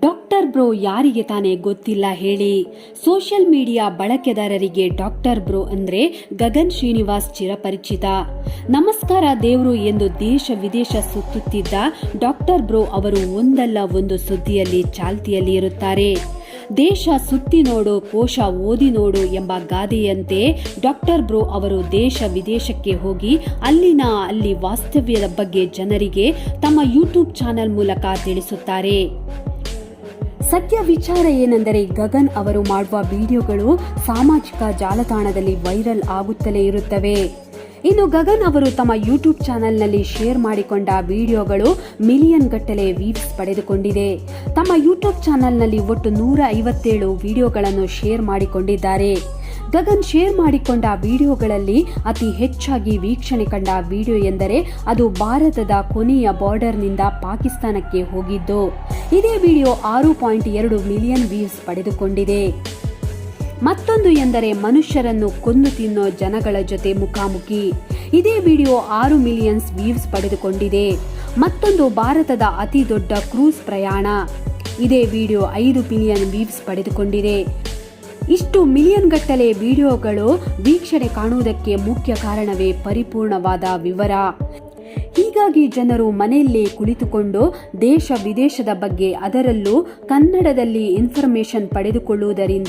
Doctor bro ಯಾರಿಗೆ ತಾನೇ ಗೊತ್ತಿಲ್ಲ ಹೇಳಿ. ಸೋಷಿಯಲ್ ಮೀಡಿಯಾ ಬಳಕೆದಾರರಿಗೆ ಡಾಕ್ಟರ್ ಬ್ರೋ ಅಂದ್ರೆ ಗಗನ್ ಶ್ರೀನಿವಾಸ್ ಚಿರಪರಿಚಿತ. ನಮಸ್ಕಾರ ದೇವರು ಎಂದು ದೇಶ ವಿದೇಶ ಸುತ್ತುತ್ತಿದ್ದ ಡಾಕ್ಟರ್ ಬ್ರೋ ಅವರು ಒಂದಲ್ಲ ಒಂದು ಸುದ್ದಿಯಲ್ಲಿ ಚಾಲ್ತಿಯಲ್ಲಿ ಇರುತ್ತಾರೆ. ದೇಶ ಸುತ್ತಿ ನೋಡು, ಕೋಶ ಓದಿ ನೋಡು ಎಂಬ ಗಾದೆಯಂತೆ ಡಾಕ್ಟರ್ ಬ್ರೋ ಅವರು ದೇಶ ವಿದೇಶಕ್ಕೆ ಹೋಗಿ ಅಲ್ಲಿನ ಅಲ್ಲಿ ವಾಸ್ತವ್ಯದ ಬಗ್ಗೆ ಜನರಿಗೆ ತಮ್ಮ ಯೂಟ್ಯೂಬ್ ಚಾನೆಲ್ ಮೂಲಕ ತಿಳಿಸುತ್ತಾರೆ. ಸತ್ಯ ವಿಚಾರ ಏನೆಂದರೆ ಗಗನ್ ಅವರು ಮಾಡುವ ವಿಡಿಯೋಗಳು ಸಾಮಾಜಿಕ ಜಾಲತಾಣದಲ್ಲಿ ವೈರಲ್ ಆಗುತ್ತಲೇ ಇರುತ್ತವೆ. ಇನ್ನು ಗಗನ್ ಅವರು ತಮ್ಮ ಯೂಟ್ಯೂಬ್ ಚಾನೆಲ್ನಲ್ಲಿ ಶೇರ್ ಮಾಡಿಕೊಂಡ ವಿಡಿಯೋಗಳು ಮಿಲಿಯನ್ ಗಟ್ಟಲೆ ವ್ಯೂಸ್ ಪಡೆದುಕೊಂಡಿದೆ. ತಮ್ಮ ಯೂಟ್ಯೂಬ್ ಚಾನೆಲ್ನಲ್ಲಿ ಒಟ್ಟು ನೂರ ಐವತ್ತೇಳು ವಿಡಿಯೋಗಳನ್ನು ಶೇರ್ ಮಾಡಿಕೊಂಡಿದ್ದಾರೆ. ಗಗನ್ ಶೇರ್ ಮಾಡಿಕೊಂಡ ವಿಡಿಯೋಗಳಲ್ಲಿ ಅತಿ ಹೆಚ್ಚಾಗಿ ವೀಕ್ಷಣೆ ಕಂಡ ವಿಡಿಯೋ ಎಂದರೆ ಅದು ಭಾರತದ ಕೊನೆಯ ಬಾರ್ಡರ್ನಿಂದ ಪಾಕಿಸ್ತಾನಕ್ಕೆ ಹೋಗಿದ್ದು. ಇದೇ ವಿಡಿಯೋ ಆರು ಪಾಯಿಂಟ್ ಎರಡು ಮಿಲಿಯನ್ ವ್ಯೂಸ್ ಪಡೆದುಕೊಂಡಿದೆ. ಮತ್ತೊಂದು ಎಂದರೆ ಮನುಷ್ಯರನ್ನು ಕೊಂದು ತಿನ್ನೋ ಜನಗಳ ಜೊತೆ ಮುಖಾಮುಖಿ. ಇದೇ ವಿಡಿಯೋ ಆರು ಮಿಲಿಯನ್ಸ್ ವ್ಯೂಸ್ ಪಡೆದುಕೊಂಡಿದೆ. ಮತ್ತೊಂದು ಭಾರತದ ಅತಿ ದೊಡ್ಡ ಕ್ರೂಸ್ ಪ್ರಯಾಣ. ಇದೇ ವಿಡಿಯೋ ಐದು ಮಿಲಿಯನ್ ವ್ಯೂಸ್ ಪಡೆದುಕೊಂಡಿದೆ. ಇಷ್ಟು ಮಿಲಿಯನ್ ಗಟ್ಟಲೆ ವಿಡಿಯೋಗಳು ವೀಕ್ಷಣೆ ಕಾಣುವುದಕ್ಕೆ ಮುಖ್ಯ ಕಾರಣವೇ ಪರಿಪೂರ್ಣವಾದ ವಿವರ. ಹೀಗಾಗಿ ಜನರು ಮನೆಯಲ್ಲೇ ಕುಳಿತುಕೊಂಡು ದೇಶ ವಿದೇಶದ ಬಗ್ಗೆ ಅದರಲ್ಲೂ ಕನ್ನಡದಲ್ಲಿ ಇನ್ಫಾರ್ಮೇಶನ್ ಪಡೆದುಕೊಳ್ಳುವುದರಿಂದ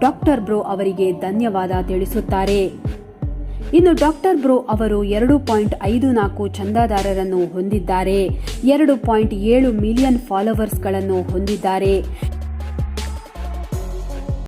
ಡಾಕ್ಟರ್ ಬ್ರೋ ಅವರಿಗೆ ಧನ್ಯವಾದ ತಿಳಿಸುತ್ತಾರೆ. ಇನ್ನು ಡಾಕ್ಟರ್ ಬ್ರೋ ಅವರು ಎರಡು ಪಾಯಿಂಟ್ ಐದು ನಾಲ್ಕು ಚಂದಾದಾರರನ್ನು ಹೊಂದಿದ್ದಾರೆ. ಎರಡು ಪಾಯಿಂಟ್ ಏಳು ಮಿಲಿಯನ್ ಫಾಲೋವರ್ಸ್ಗಳನ್ನು ಹೊಂದಿದ್ದಾರೆ.